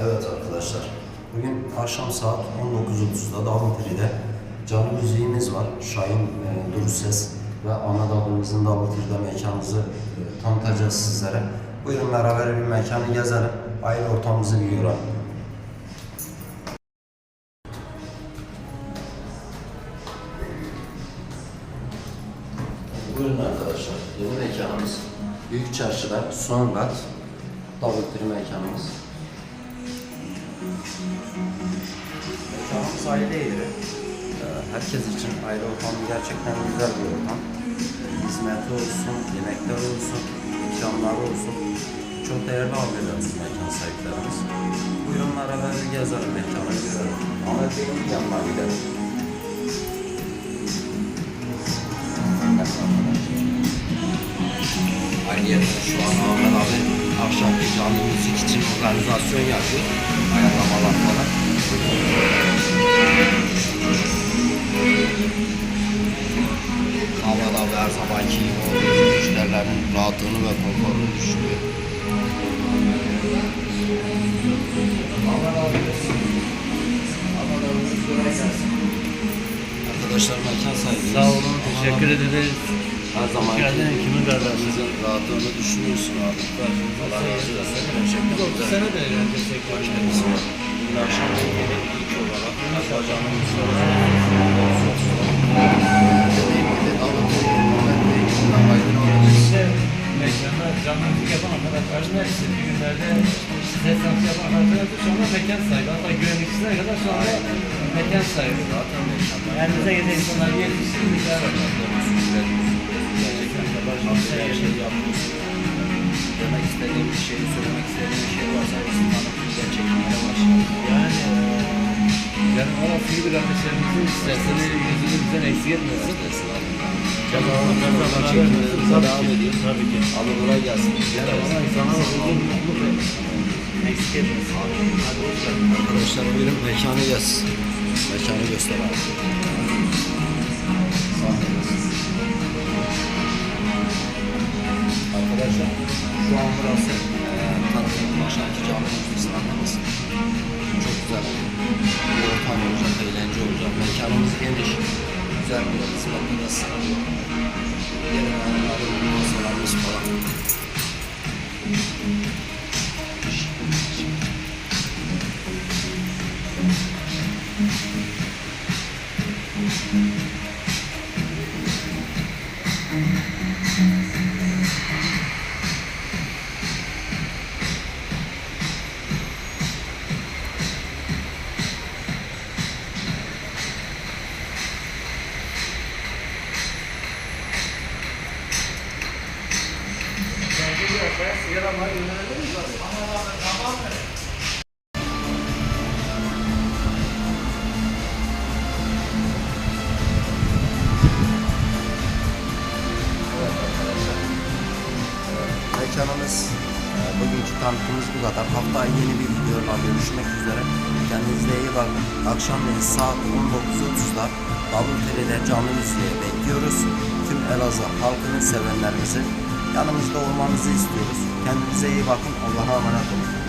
Evet arkadaşlar, bugün akşam saat 19.30'da Davultiri'de canlı müziğimiz var. Şahin e, Duru Ses ve Ahmet abimizin Davultiri'de mekanımızı e, tanıtacağız sizlere. Buyurun beraber bir mekanı gezelim, aile ortamımızı bir görelim. Buyurun arkadaşlar, yeni mekanımız Büyük Çarşı'da son kat Davultiri mekanımız. Mekanımız aile yeri. Ee, Herkes için aile ortamı gerçekten güzel bir ortam. Hizmeti olsun, yemekler olsun, ikramları olsun. Çok değerli abilerimiz mekan sahiplerimiz. Buyurun beraber bir gezelim mekanı görelim. Ahmet Bey'in yanına gidelim. Akşamki canlı müzik için organizasyon yapıyor. Ayarlamalar falan. Ahmet abi her zamanki o müşterilerin rahatlığını ve konforunu düşünüyor. Arkadaşlar mekan sahibi. Sağ olun, teşekkür ederiz. Her zaman kimin kardeşi? rahatlığını düşünüyorsun abi. Allah razı olsun. Bu güzel. sene de. Kendisi var. Bugün akşam çekeli ilk olarak İşte mekanda canlı müzik yapan arkadaşlarım hepsi bir günlerde desans yapan arkadaşlar sonra mekan sahibi. Hatta güvenlikçisine kadar şu anda mekan sahibi. Yani bize gelen insanlar yetişsin bir şey var. Gerçekten de başka bir şey yapıyorsun. Demek istediğim bir şey, söylemek istediğim bir şey varsa bizim tanıtımda çekimlere başlayalım. Yani yani suyu bir kardeşlerimizin stresini yüzünü bizden eksik etmesin. Çekimlerimize devam ediyoruz. Tabii ki. Abi kolay gelsin. Yani ona insana huzur, mutluluk eksik etmesin. Arkadaşlar buyurun mekanı gez. Mekanı göster abi. Arkadaşlar şu an burası eee tanıtım akşamki canlı müzik sahnemiz. Çok güzel bir ortam olacak, eğlence olacak. Mekanımız geniş, güzel bir de sağlıyor. Yerin alanları, masalarımız falan. Mekanımız e, bugünkü tanıtımımız bu kadar. Haftaya yeni bir videoyla görüşmek üzere. Kendinize iyi bakın. Akşamleyin saat 19.30'da Davultepe'de canlı müziğe bekliyoruz. Tüm Elazığ halkının sevenlerimizi yanımızda olmanızı istiyoruz. Kendinize iyi bakın. Allah'a emanet olun.